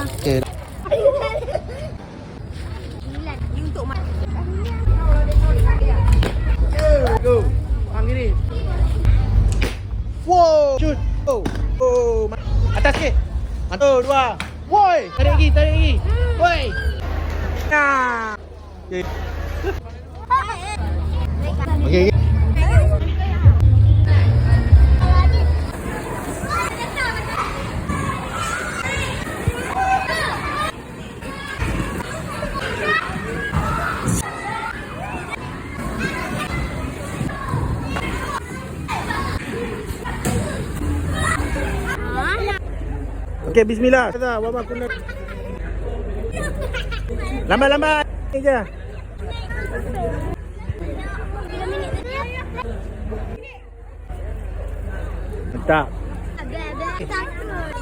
Okay. Untuk mak. Go. Faham gini. Wow. Shoot. Oh. Oh. Atas sikit. Satu, dua. Woi. Tarik lagi, tarik lagi. Woi. Nah. Okay. Okay. okay. Okay, bismillah. Lambat-lambat. Ni je. Tak. Takut.